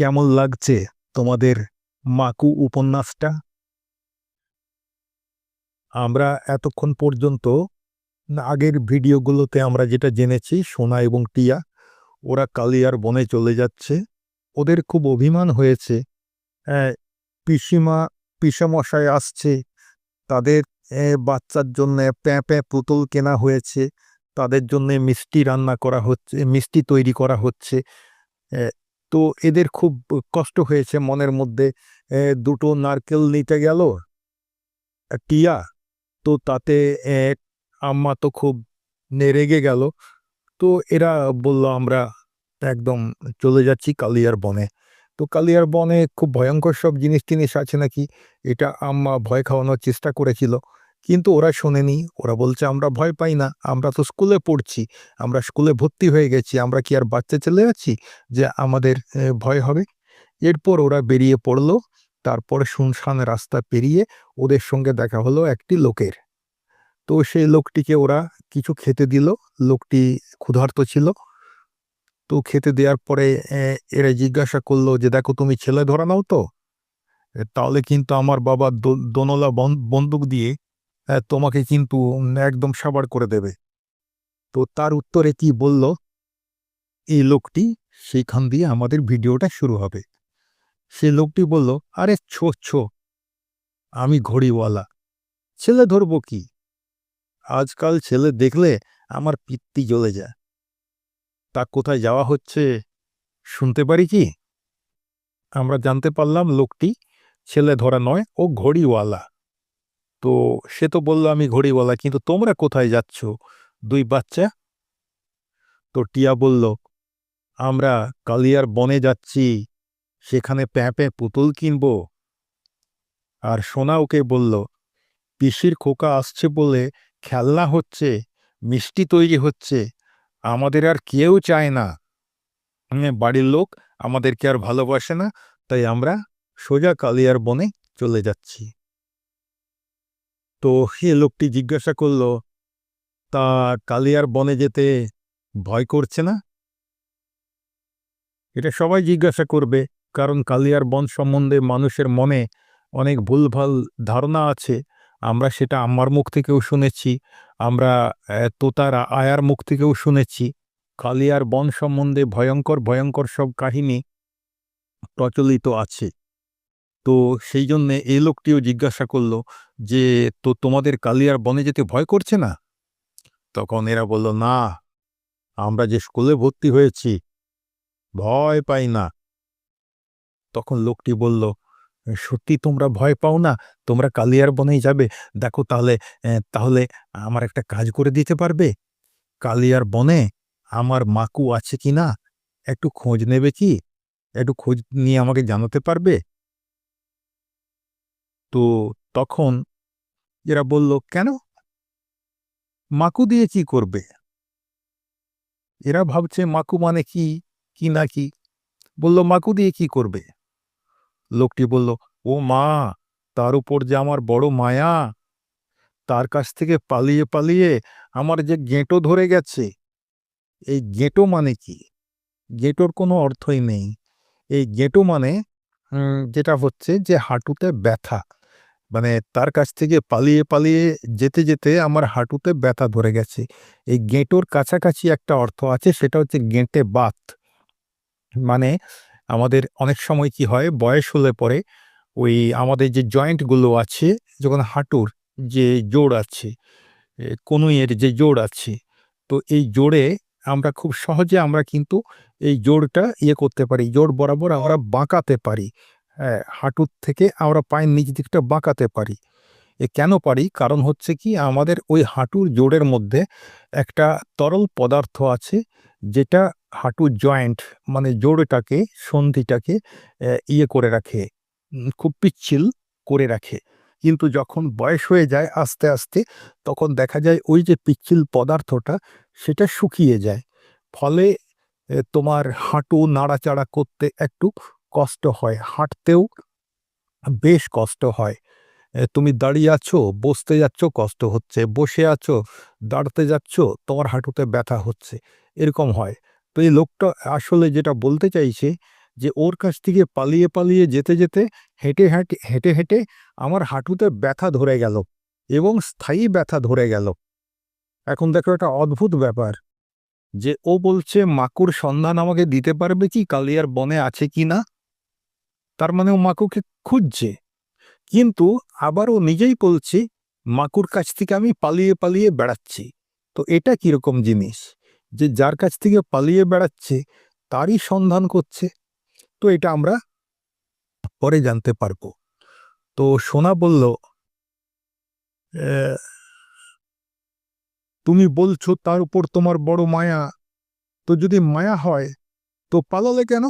কেমন লাগছে তোমাদের মাকু উপন্যাসটা? আমরা এতক্ষণ পর্যন্ত আগের ভিডিওগুলোতে আমরা যেটা জেনেছি সোনা এবং টিয়া ওরা কালিয়ার বনে চলে যাচ্ছে। ওদের খুব অভিমান হয়েছে। হ্যাঁ, পিসিমা পিসামশাই আসছে। তাদের বাচ্চার জন্য প্যাঁ প্যাঁ পুতুল কেনা হয়েছে। তাদের জন্য মিষ্টি রান্না করা হচ্ছে মিষ্টি তৈরি করা হচ্ছে। তো এদের খুব কষ্ট হয়েছে মনের মধ্যে। দুটো নারকেল নিতে গেল টিয়া। তো তাতে আম্মা তো খুব রেগে গেল। তো এরা বলল, আমরা একদম চলে যাচ্ছি কালিয়ার বনে। তো কালিয়ার বনে খুব ভয়ঙ্কর সব জিনিস টিনিস আছে নাকি? এটা আম্মা ভয় খাওয়ানোর চেষ্টা করেছিল। কিন্তু ওরা শোনেনি। ওরা বলছে, আমরা ভয় পাই না, আমরা তো স্কুলে পড়ছি, আমরা স্কুলে ভর্তি হয়ে গেছি, আমরা কি আর বাচ্চা চলে যাচ্ছি যে আমাদের ভয় হবে? এরপর ওরা বেরিয়ে পড়ল, তারপরে শুনশান রাস্তা পেরিয়ে ওদের সঙ্গে দেখা হলো একটি লোকের। তো সেই লোকটিকে ওরা কিছু খেতে দিল, লোকটি ক্ষুধার্ত ছিল। তো খেতে দেওয়ার পরে এরা জিজ্ঞাসা করল যে, দেখো তুমি ছেলে ধরা নাও তো? তাহলে কিন্তু আমার বাবা দোনলা বন- বন্দুক দিয়ে তোমাকে কিন্তু একদম সাবার করে দেবে। তো তার উত্তরে কি বলল? এই লোকটি সেইখান দিয়ে আমাদের ভিডিওটা শুরু হবে। সে লোকটি বলল, আরে ছো ছো, আমি ঘড়িওয়ালা, ছেলে ধরবো কি? আজকাল ছেলে দেখলে আমার পিত্তি জ্বলে যায়। তা কোথায় যাওয়া হচ্ছে, শুনতে পারি কি? আমরা জানতে পারলাম লোকটি ছেলে ধরা নয়, ও ঘড়িওয়ালা। তো সে তো বলল, আমি ঘড়িওয়ালা, কিন্তু তোমরা কোথায় যাচ্ছ? দুই বাচ্চা। তো টিয়া বলল, আমরা কালিয়ার বনে যাচ্ছি, সেখানে প্যাঁ প্যাঁ পুতুল কিনব। আর সোনা ওকে বলল, পিসির খোকা আসছে বলে খেলনা হচ্ছে, মিষ্টি তৈরি হচ্ছে, আমাদের আর কেউ চায় না। বাড়ির লোক আমাদেরকে আর ভালোবাসে না, তাই আমরা সোজা কালিয়ার বনে চলে যাচ্ছি। তো সে লোকটি জিজ্ঞাসা করল, তা কালিয়ার বনে যেতে ভয় করছে না? এটা সবাই জিজ্ঞাসা করবে, কারণ কালিয়ার বন সম্বন্ধে মানুষের মনে অনেক ভুলভাল ধারণা আছে। আমরা সেটা আমার মুখ থেকেও শুনেছি, আমরা তোতার আয়ার মুখ থেকেও শুনেছি। কালিয়ার বন সম্বন্ধে ভয়ঙ্কর ভয়ঙ্কর সব কাহিনী প্রচলিত আছে। তো সেই জন্যে এই লোকটিও জিজ্ঞাসা করল যে, তো তোমাদের কালিয়ার বনে যেতে ভয় করছে না? তখন এরা বলল, না, আমরা যে স্কুলে ভর্তি হয়েছি, ভয় পাই না। তখন লোকটি বলল, সত্যি তোমরা ভয় পাও না? তোমরা কালিয়ার বনেই যাবে? দেখো তাহলে তাহলে আমার একটা কাজ করে দিতে পারবে? কালিয়ার বনে আমার মাকু আছে কি না? একটু খোঁজ নেবে কি? একটু খোঁজ নিয়ে আমাকে জানাতে পারবে? তো তখন এরা বলল, কেন? মাকু দিয়ে কি করবে? এরা ভাবছে, মাকু মানে কি? কি না কি? বলল, মাকু দিয়ে কি করবে? লোকটি বলল, ও মা, তার উপর যে আমার বড় মায়া, তার কাছ থেকে পালিয়ে পালিয়ে আমার যে গেঁটো ধরে গেছে, এই গেঁটো মানে কি? গেঁটোর কোনো অর্থই নেই। এই গেঁটো মানে যেটা হচ্ছে যে হাঁটুতে ব্যথা। মানে তার কাছ থেকে পালিয়ে পালিয়ে যেতে যেতে আমার হাঁটুতে ব্যথা ধরে গেছে। এই গেঁটোর কাছাকাছি একটা অর্থ আছে, সেটা হচ্ছে গেঁটে বাত। মানে আমাদের অনেক সময় কি হয়, বয়স হলে পরে ওই আমাদের যে জয়েন্টগুলো আছে, যখন হাঁটুর যে জোড় আছে কনুইয়ের যে জোড় আছে, তো এই জোড়ে আমরা খুব সহজে আমরা কিন্তু এই জোড়টা ইয়ে করতে পারি, জোড় বরাবর আমরা বাঁকাতে পারি। হাঁটুর থেকে আমরা পায়ের নিচ দিকটা বাঁকাতে পারি। এ, কেন পারি? কারণ হচ্ছে কি, আমাদের ওই হাঁটুর জোড়ের মধ্যে একটা তরল পদার্থ আছে, যেটা হাঁটুর জয়েন্ট মানে জোড়টাকে সন্ধিটাকে ইয়ে করে রাখে খুব পিচ্ছিল করে রাখে। কিন্তু যখন বয়স হয়ে যায় আস্তে আস্তে, তখন দেখা যায় ওই যে পিচ্ছিল পদার্থটা, সেটা শুকিয়ে যায়। ফলে তোমার হাঁটু নাড়াচাড়া করতে একটু কষ্ট হয়, হাঁটতেও বেশ কষ্ট হয়। তুমি দাঁড়িয়ে আছো, বসতে যাচ্ছ, কষ্ট হচ্ছে। বসে আছো, দাঁড়াতে যাচ্ছ, তোমার হাঁটুতে ব্যথা হচ্ছে। এরকম হয়। তো এই লোকটা আসলে যেটা বলতে চাইছে যে, ওর কাছ থেকে পালিয়ে পালিয়ে যেতে যেতে হেঁটে হেঁটে হেঁটে হেঁটে আমার হাঁটুতে ব্যথা ধরে গেল এবং স্থায়ী ব্যথা ধরে গেল। এখন দেখো একটা অদ্ভুত ব্যাপার যে, ও বলছে, মাকুর সন্ধান আমাকে দিতে পারবে কি? কালিয়ার বনে আছে কি না? তার মানে ও মাকুকে খুঁজছে। কিন্তু আবার ও নিজেই বলছে, মাকুর কাছ থেকে আমি পালিয়ে পালিয়ে বেড়াচ্ছি। তো এটা কীরকম জিনিস? যে যার কাছ থেকে পালিয়ে বেড়াচ্ছে, তারই সন্ধান করছে। তো এটা আমরা পরে জানতে পারব। তো সোনা বলল তুমি বলছো তার উপর তোমার বড় মায়া। তো যদি মায়া হয়, তো পালালে কেন?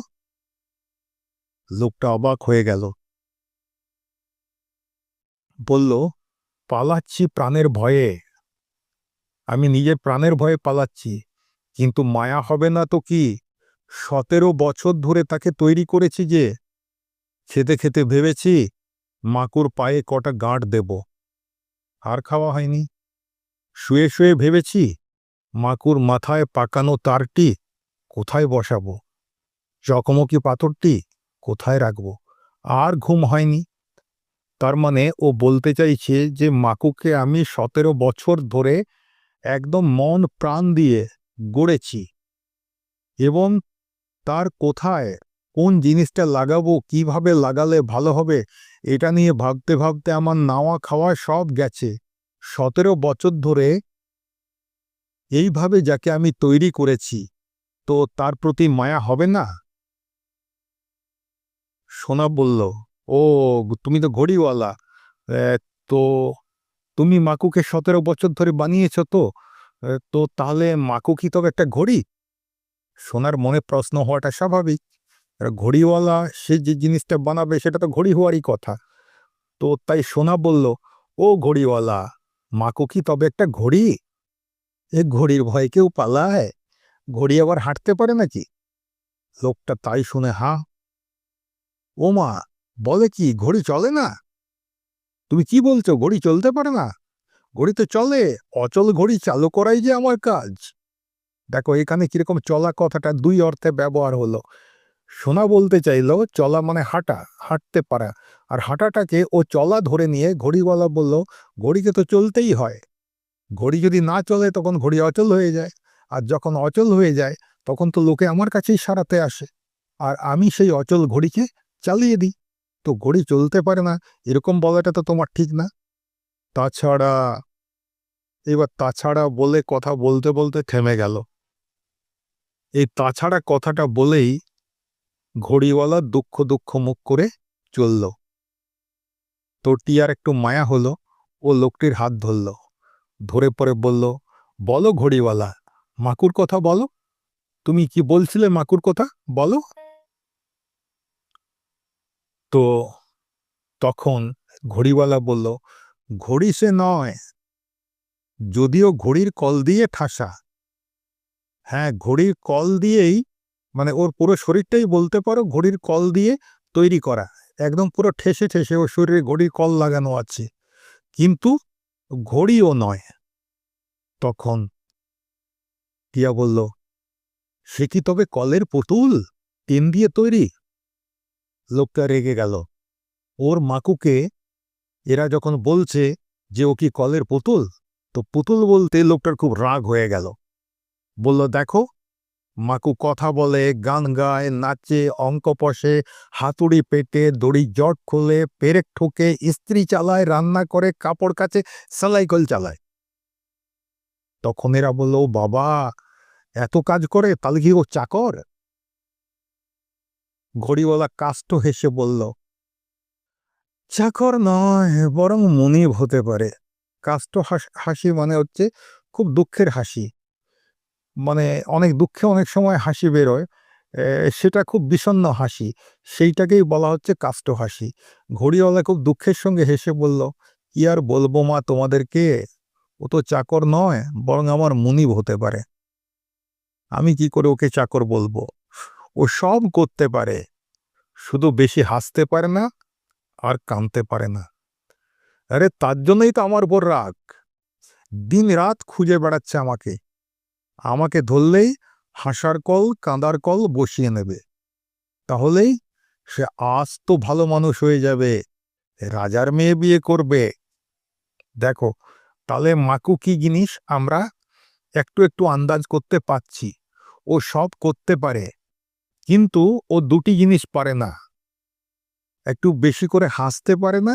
লোকটা অবাক হয়ে গেল। বলল, পালাচ্ছি প্রাণের ভয়ে। আমি নিজের প্রাণের ভয়ে পালাচ্ছি, কিন্তু মায়া হবে না তো কি? সতেরো বছর ধরে তাকে তৈরি করেছি যে, খেতে খেতে ভেবেছি মাকুর পায়ে কটা গাঁট দেব। আর খাওয়া হয়নি। শুয়ে শুয়ে ভেবেছি মাকুর মাথায় পাকানো তারটি কোথায় বসাবো? চকমকি পাথরটি কোথায় রাখব? আর ঘুম হয়নি। তার মানে ও বলতে চাইছে যে, মাকুকে আমি সতেরো বছর ধরে একদম মন প্রাণ দিয়ে গড়েছি এবং তার কোথায়, কোন জিনিসটা লাগাবো, কীভাবে লাগালে ভালো হবে, এটা নিয়ে ভাবতে ভাবতে আমার নাওয়া খাওয়া সব গেছে। সতেরো বছর ধরে এইভাবে যাকে আমি তৈরি করেছি, তো তার প্রতি মায়া হবে না? সোনা বলল, ও, তুমি তো ঘড়িওয়ালা। তো তুমি মাকুকে সতেরো বছর ধরে বানিয়েছ তো? তো তাহলে মাকু কি তবে একটা ঘড়ি? সোনার মনে প্রশ্ন হওয়াটা স্বাভাবিক। ঘড়িওয়ালা, সে যে জিনিসটা বানাবে, সেটা তো ঘড়ি হওয়ারই কথা। তো তাই সোনা বলল, ও ঘড়িওয়ালা, মাকু কি তবে একটা ঘড়ি? এ ঘড়ির ভয় কেউ পালায়? ঘড়ি আবার হাঁটতে পারে নাকি? লোকটা তাই শুনে হা ও মা বলে কি ঘড়ি চলে না? তুমি কি বলছো, ঘড়ি চলতে পারে না? ঘড়ি তো চলে, অচল ঘড়ি চালু করাই যে আমার কাজ। দেখো, এখানে কীরকম চলা কথাটা দুই অর্থে ব্যবহার হলো। সোনা বলতে চাইল, চলা মানে হাঁটা, হাঁটতে পারা। আর হাঁটাটাকে ও চলা ধরে নিয়ে ঘড়িওয়ালা বলল, ঘড়িকে তো চলতেই হয়। ঘড়ি যদি না চলে, তখন ঘড়ি অচল হয়ে যায়। আর যখন অচল হয়ে যায়, তখন তো লোকে আমার কাছেই সারাতে আসে। আর আমি সেই অচল ঘড়িকে চালিয়ে দিই। তো ঘড়ি চলতে পারে না, এরকম বলাটা তো তোমার ঠিক না। তাছাড়া, এবার তাছাড়া বলে কথা বলতে বলতে থেমে গেল। এই তাছাড়া কথাটা বলেই ঘড়িওয়ালা দুঃখ দুঃখ মুখ করে চলল। তো টিয়ার একটু মায়া হলো, ও লোকটির হাত ধরল। ধরে পরে বলল, বলো ঘড়িওয়ালা, মাকুর কথা বলো। তুমি কি বলছিলে মাকুর কথা? বলো। তো তখন ঘড়িওয়ালা বলল, ঘড়ি সে নয়, যদিও ঘড়ির কল দিয়ে ঠাসা। হ্যাঁ ঘড়ির কল দিয়েই মানে ওর পুরো শরীরটাই বলতে পারো, ঘড়ির কল দিয়ে তৈরি করা। একদম পুরো ঠেসে ঠেসে ওর শরীরে ঘড়ির কল লাগানো আছে। কিন্তু ঘড়িও নয়। তখন টিয়া বলল, সে কি তবে কলের পুতুল? টিন দিয়ে তৈরি? লোকটা রেগে গেল। ওর মাকুকে এরা যখন বলছে যে ও কি কলের পুতুল, তো পুতুল বলতে লোকটার খুব রাগ হয়ে গেল। বলল, দেখো, মাকু কথা বলে, গান গায়, নাচে, অঙ্ক পশে হাতুড়ি পেটে, দড়ি জট খোলে, পেরেক ঠোকে, ইস্ত্রি চালায়, রান্না করে, কাপড় কাচে সালাইকল চালায়। তখন এরা বলল বাবা, এত কাজ করে, তাহলে কি ও চাকর? ঘড়িওয়ালা কাষ্ট হেসে বলল, চাকর নয়, বরং মনিব হতে পারে। কাষ্ট হাসি মানে হচ্ছে খুব দুঃখের হাসি। মানে অনেক দুঃখে অনেক সময় হাসি বেরোয় সেটা খুব বিষণ্ণ হাসি। সেইটাকেই বলা হচ্ছে কাষ্ট হাসি। ঘড়িওয়ালা খুব দুঃখের সঙ্গে হেসে বলল, কি আর বলব মা তোমাদেরকে? ও তো চাকর নয়, বরং আমার মুনিব হতে পারে। আমি কি করে ওকে চাকর বলব? ও সব করতে পারে। শুধু বেশি হাসতে পারে না আর কাঁদতে পারে না। আরে তার জন্যই তো আমার উপর রাগ। দিন রাত খুঁজে বেড়াচ্ছে আমাকে। আমাকে ধরলেই হাসার কল, কাঁদার কল বসিয়ে নেবে। তাহলেই সে আজ তো ভালো মানুষ হয়ে যাবে। রাজার মেয়ে বিয়ে করবে। দেখো তাহলে মাকু কি জিনিস আমরা একটু একটু আন্দাজ করতে পাচ্ছি ও সব করতে পারে। কিন্তু ও দুটি জিনিস পারে না। একটু বেশি করে হাসতে পারে না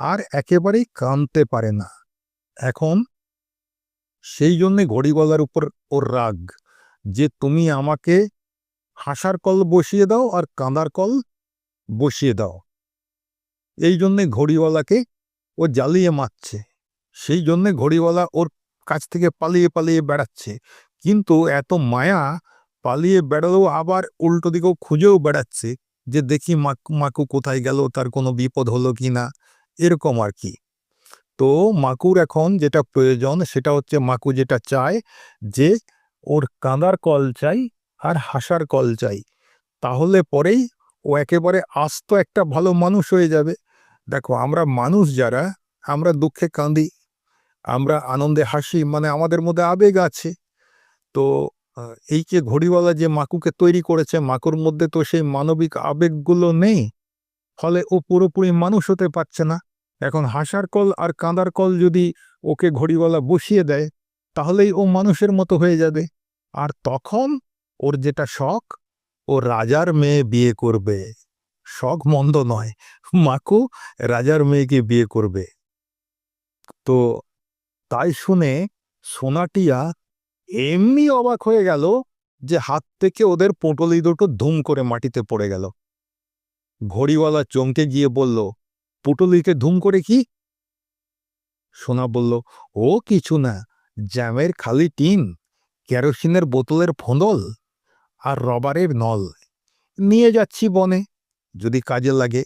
আর একেবারেই কানতে পারে না। এখন সেই জন্যে ঘড়িওয়ালার উপর ওর রাগ যে তুমি আমাকে হাসার কল বসিয়ে দাও আর কাঁদার কল বসিয়ে দাও। এই জন্যে ঘড়িওয়ালাকে ও জ্বালিয়ে মারছে। সেই জন্যে ঘড়িওয়ালা ওর কাছ থেকে পালিয়ে পালিয়ে বেড়াচ্ছে। কিন্তু এত মায়া পালিয়ে বেড়ালেও আবার উল্টো দিকেও খুঁজেও বেড়াচ্ছে যে দেখি মাকু কোথায় গেল, তার কোনো বিপদ হলো কি না, এরকম আর কি। তো মাকুর এখন যেটা প্রয়োজন সেটা হচ্ছে মাকু যেটা চায় যে ওর কাঁদার কল চাই আর হাসার কল চাই। তাহলে পরেই ও একেবারে আস্ত একটা ভালো মানুষ হয়ে যাবে। দেখো আমরা মানুষ যারা, আমরা দুঃখে কাঁদি, আমরা আনন্দে হাসি মানে আমাদের মধ্যে আবেগ আছে। তো এই যে ঘড়িওয়ালা যে মাকুকে তৈরি করেছে, মাকুর মধ্যে তো সেই মানবিক আবেগগুলো নেই, ফলে ও পুরোপুরি মানুষ হতে পারছে না। এখন হাসার কল আর কাঁদার কল যদি ওকে ঘড়িওয়ালা বসিয়ে দেয়, তাহলেই ও মানুষের মতো হয়ে যাবে। আর তখন ওর যেটা শখ, ও রাজার মেয়ে বিয়ে করবে। শখ মন্দ নয়, মাকু রাজার মেয়েকে বিয়ে করবে। তো তাই শুনে সোনাটিয়া এমনি অবাক হয়ে গেল যে হাত থেকে ওদের পোঁটলি দুটো ধুম করে মাটিতে পড়ে গেল। ঘড়িওয়ালা চমকে গিয়ে বলল, পুটলিকে ধুম করে কি? সোনা বলল, ও কিছু না, জ্যামের খালি টিন, কেরোসিনের বোতলের ফোঁদল আর রবারের নল। নিয়ে যাচ্ছি বনে, যদি কাজে লাগে।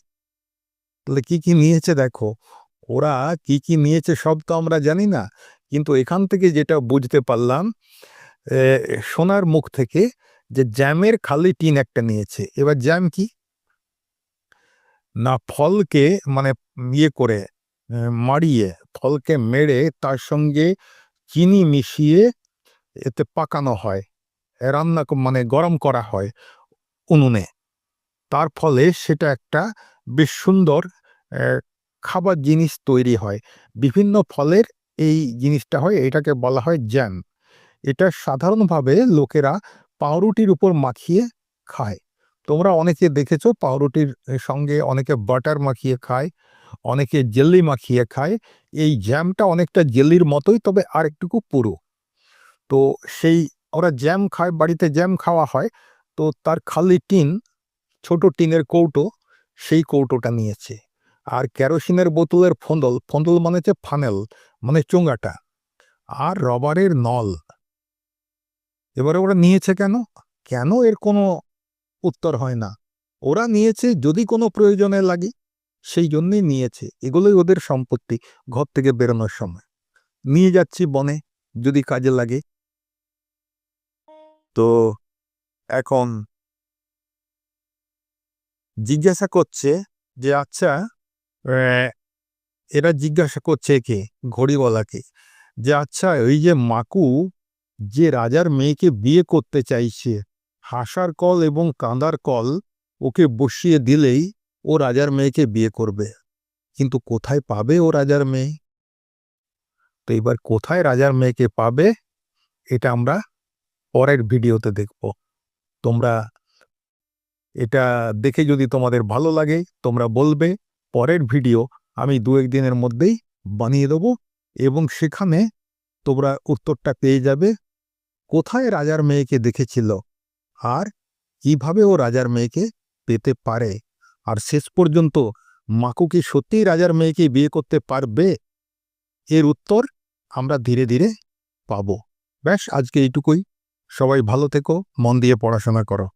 তাহলে কি কি নিয়েছে দেখো, ওরা কি কি নিয়েছে সব তো আমরা জানি না কিন্তু এখান থেকে যেটা বুঝতে পারলাম সোনার মুখ থেকে যে জ্যামের খালি টিন একটা নিয়েছে। এবার জ্যাম কি? না ফলকে মানে ইয়ে করে এ, মাড়িয়ে ফলকে মেরে তার সঙ্গে চিনি মিশিয়ে এতে পাকানো হয় রান্না মানে গরম করা হয় উনুনে। তার ফলে সেটা একটা বেশ সুন্দর খাবার জিনিস তৈরি হয়। বিভিন্ন ফলের এই জিনিসটা হয়, এটাকে বলা হয় জ্যাম। এটা সাধারণভাবে লোকেরা পাউরুটির উপর মাখিয়ে খায়। তোমরা অনেকে দেখেছ পাউরুটির সঙ্গে অনেকে বাটার মাখিয়ে খায়, অনেকে জেল্লি মাখিয়ে খায়। এই জ্যামটা অনেকটা জেল্লির মতোই, তবে আর একটুকু পুরো। তো সেই ওরা জ্যাম খায়, বাড়িতে জ্যাম খাওয়া হয়। তো তার খালি টিন, ছোট টিনের কৌটো, সেই কৌটোটা নিয়েছে। আর কেরোসিনের বোতলের ফন্দল ফন্দল মানে হচ্ছে ফানেল। মানে চোঙাটা আর রবারের নল। এবারে ওরা নিয়েছে কেন? কেন এর কোনো উত্তর হয় না? ওরা নিয়েছে যদি কোনো প্রয়োজনে লাগে, সেই জন্যই নিয়েছে। এগুলোই ওদের সম্পত্তি ঘর থেকে বেরোনোর সময়। নিয়ে যাচ্ছি বনে, যদি কাজে লাগে। তো এখন জিজ্ঞাসা করছে যে আচ্ছা এরা জিজ্ঞাসা করছে কে ঘড়িওয়ালাকে যে আচ্ছা ওই যে মাকু, যে রাজার মেয়েকে বিয়ে করতে চাইছে, হাসার কল এবং কাঁদার কল ওকে বসিয়ে দিলেই ও রাজার মেয়েকে বিয়ে করবে। কিন্তু কোথায় পাবে ও রাজার মেয়ে? তো এবার কোথায় রাজার মেয়েকে পাবে, এটা আমরা পরের ভিডিওতে দেখব। তোমরা এটা দেখে যদি তোমাদের ভালো লাগে, তোমরা বলবে, পরের ভিডিও আমি দু একদিনের মধ্যেই বানিয়ে দেবো এবং সেখানে তোমরা উত্তরটা পেয়ে যাবে, কোথায় রাজার মেয়েকে দেখেছিল আর কীভাবে ও রাজার মেয়েকে পেতে পারে। আর শেষ পর্যন্ত মাকু কি সত্যিই রাজার মেয়েকে বিয়ে করতে পারবে? এর উত্তর আমরা ধীরে ধীরে পাব। ব্যাস, আজকে এইটুকুই। সবাই ভালো থেকো, মন দিয়ে পড়াশোনা করো।